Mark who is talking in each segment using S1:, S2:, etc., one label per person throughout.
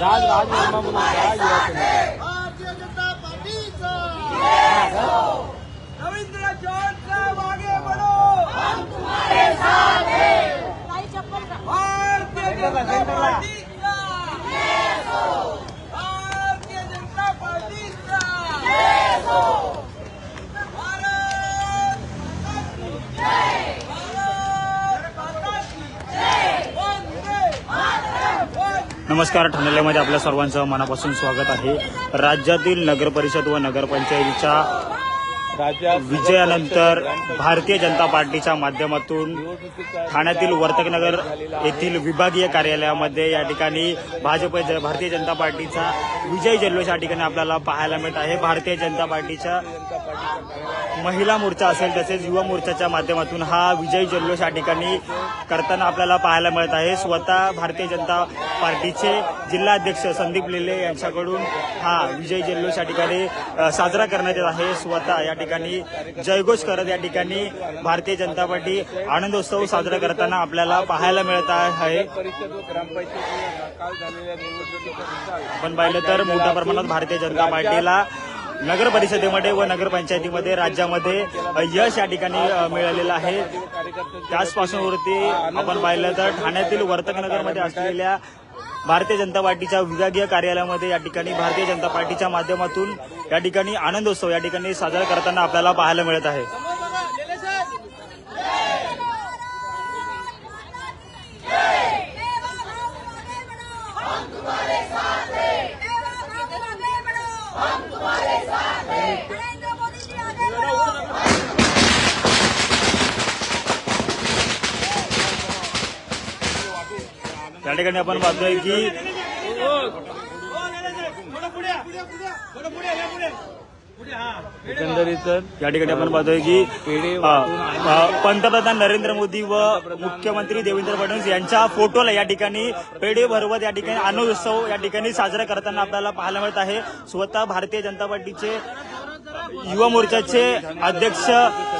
S1: राज राज म्हणून होता युवा सेनेचा.
S2: भारतीय जनता पार्टीचा
S3: रवींद्र जॉनचा मागे बढो
S4: काही चप्पल का?
S3: भारतीय जनता पार्टीचा भारतीय जनता पार्टीचा भारत माता की जय. भारत माता की जय. वंदे मातरम.
S5: नमस्कार ठाण्यामध्ये आपल्या सर्वांचं मनापासून स्वागत आहे. राज्यातील नगरपरिषद व नगरपंचायतीच्या विजयानंतर भारतीय जनता पार्टीच्या माध्यमातून ठाण्यातील वर्तकनगर येथील विभागीय कार्यालयामध्ये या ठिकाणी भाजप भारतीय जनता पार्टीचा विजय जल्लोष या ठिकाणी आपल्याला पाहायला मिळत आहे. भारतीय जनता पार्टीच्या महिला मोर्चा असेल तसेच युवा मोर्चाच्या माध्यमातून हा विजय जल्लोष या ठिकाणी करताना आपल्याला पाहायला मिळत आहे. स्वतः भारतीय जनता पार्टीचे जिल्हाध्यक्ष संदीप लेले यांच्याकडून हा विजय जल्लोष या ठिकाणी साजरा करण्यात येत आहे. स्वतः या ठिकाणी ठिकाणी जयघोष करत या ठिकाणी भारतीय जनता पार्टी आनंदोत्सव साजरा करताना आपल्याला पाहायला मिळत आहे. आपण पाहिलं तर मोठ्या प्रमाणात भारतीय जनता पार्टीला नगर परिषदेमध्ये व नगरपंचायतीमध्ये राज्यामध्ये यश या ठिकाणी मिळालेलं आहे. त्याचपासून वरती आपण पाहिलं तर ठाण्यातील वर्तकनगरमध्ये असलेल्या भारतीय जनता पार्टीच्या विभागीय कार्यालयामध्ये या ठिकाणी भारतीय जनता पार्टीच्या माध्यमातून या ठिकाणी आनंद उत्सव या ठिकाणी साजरा करताना आपल्याला पाहायला मिळत आहे. या ठिकाणी आपण पाहतोय की
S1: एकंदरीत
S5: या ठिकाणी आपण पाहतोय की पंतप्रधान नरेंद्र मोदी व मुख्यमंत्री देवेंद्र फडणवीस यांच्या फोटोला या ठिकाणी पेढे भरवत या ठिकाणी आनंदोत्सव या ठिकाणी साजरा करताना आपल्याला पाहायला मिळत आहे. स्वतः भारतीय जनता पार्टीचे युवा मोर्चाचे अध्यक्ष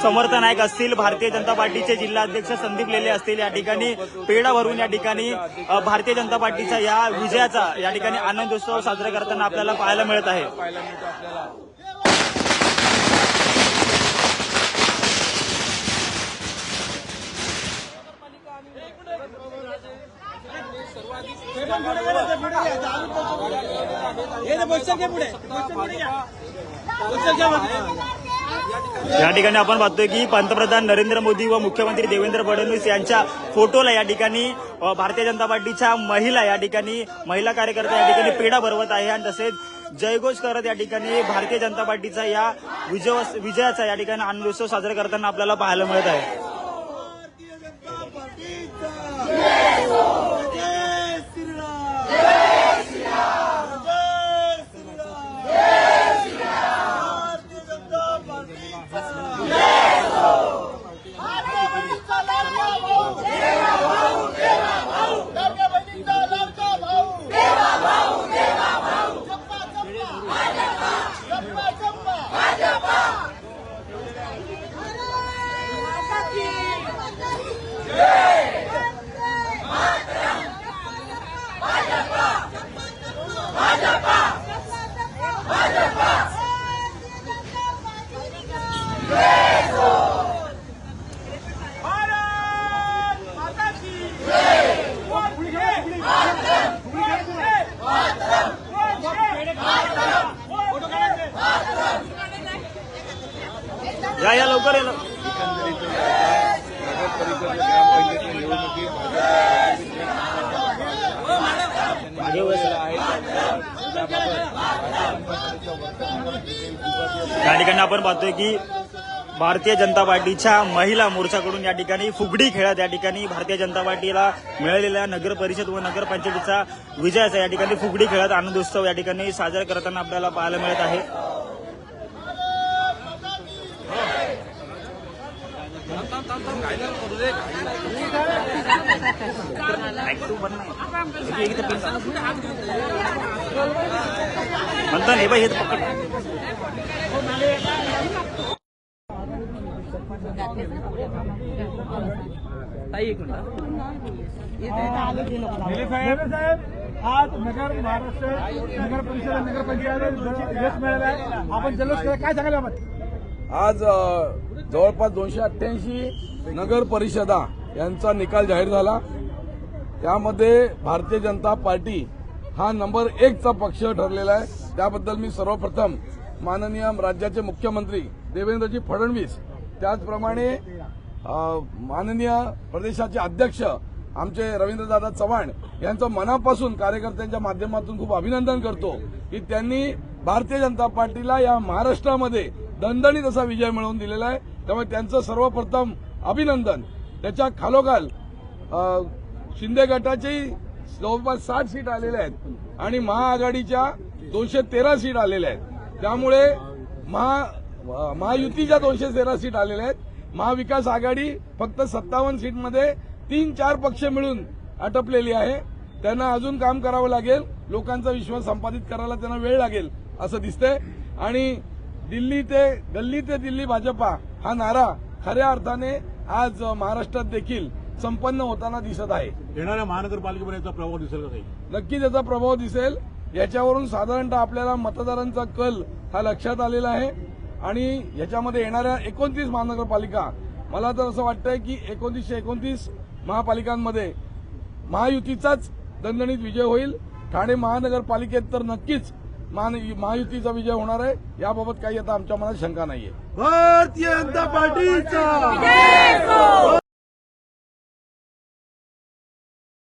S5: समर्थ नाईक असतील भारतीय जनता पार्टीचे जिल्हा अध्यक्ष संदीप लेले असतील या ठिकाणी पेढा भरून या ठिकाणी भारतीय जनता पार्टीचा या विजयाचा या ठिकाणी आनंदोत्सव साजरा करताना आपल्याला पाहायला मिळत आहे.
S1: पुढे
S5: या ठिकाणी आपण पाहतोय की पंतप्रधान नरेंद्र मोदी व मुख्यमंत्री देवेंद्र फडणवीस यांच्या फोटोला या ठिकाणी भारतीय जनता पार्टीच्या महिला या ठिकाणी महिला कार्यकर्ता या ठिकाणी पेढा भरवत आहे आणि तसेच जयघोष करत या ठिकाणी भारतीय जनता पार्टीचा या विजय विजयाचा या ठिकाणी आनंदोत्सव साजरा करताना आपल्याला पाहायला मिळत आहे
S2: भारतीय जनता पार्टीचा जय श्रीराम जय श्रीराम भारतीय जनता पार्टीचा
S5: या ठिकाणी आपण पाहतोय की भारतीय जनता पार्टीच्या महिला मोर्चाकडून या ठिकाणी फुगडी खेळत या ठिकाणी भारतीय जनता पार्टीला मिळालेल्या नगर परिषद व नगरपंचायतीचा विजयाचा या ठिकाणी फुगडी खेळत आनंदोत्सव या ठिकाणी साजरा करताना आपल्याला पाहायला मिळत आहे. म्हणतो नाही बाई हे पकड
S3: ताई एक मिनिट
S6: आज नगर महाराष्ट्र नगर परिषद नगरपंचायत यश मिळालं आहे आपण जल्लोष केला काय सांगायला आपण
S1: आज जवळपास दोनशे अठ्ठ्याऐंशी नगर परिषदा यांचा निकाल जाहीर झाला. त्यामध्ये भारतीय जनता पार्टी हा नंबर एकचा पक्ष ठरलेला आहे. त्याबद्दल मी सर्वप्रथम माननीय राज्याचे मुख्यमंत्री देवेंद्रजी फडणवीस त्याचप्रमाणे माननीय प्रदेशाचे अध्यक्ष आमचे रवींद्रदादा चव्हाण यांचं मनापासून कार्यकर्त्यांच्या माध्यमातून खूप अभिनंदन करतो की त्यांनी भारतीय जनता पार्टीला या महाराष्ट्रामध्ये दणदणीत असा विजय मिळवून दिलेला आहे. त्यामुळे त्यांचं सर्वप्रथम अभिनंदन. त्याच्या खालोखाल शिंदे गटाचेही जवळपास साठ सीट आलेल्या आहेत आणि महाआघाडीच्या दोनशे तेरा सीट आलेल्या आहेत. त्यामुळे महा महायुतीच्या दोनशे तेरा सीट आलेल्या आहेत. महाविकास आघाडी फक्त सत्तावन्न सीटमध्ये तीन चार पक्ष मिळून आटपलेली आहे. त्यांना अजून काम करावं लागेल. लोकांचा विश्वास संपादित करायला त्यांना वेळ लागेल असं दिसतंय. आणि दिल्ली ते गल्ली ते दिल्ली भाजपा हा नारा खऱ्या अर्थाने आज महाराष्ट्रात देखील संपन्न होताना दिसत आहे.
S6: येणाऱ्या महानगरपालिकेवर याचा प्रभाव दिसेल का
S1: नक्कीच याचा प्रभाव दिसेल. याच्यावरून साधारणतः आपल्याला मतदारांचा कल हा लक्षात आलेला आहे. आणि याच्यामध्ये येणाऱ्या एकोणतीस महानगरपालिका मला तर असं वाटतंय की एकोणतीसशे एकोणतीस महापालिकांमध्ये महायुतीचाच दणदणीत विजय होईल. ठाणे महानगरपालिकेत तर नक्कीच महायुतीचा विजय होणार आहे याबाबत काही आता आमच्या मनात शंका नाहीये.
S6: भारतीय जनता पार्टीचा!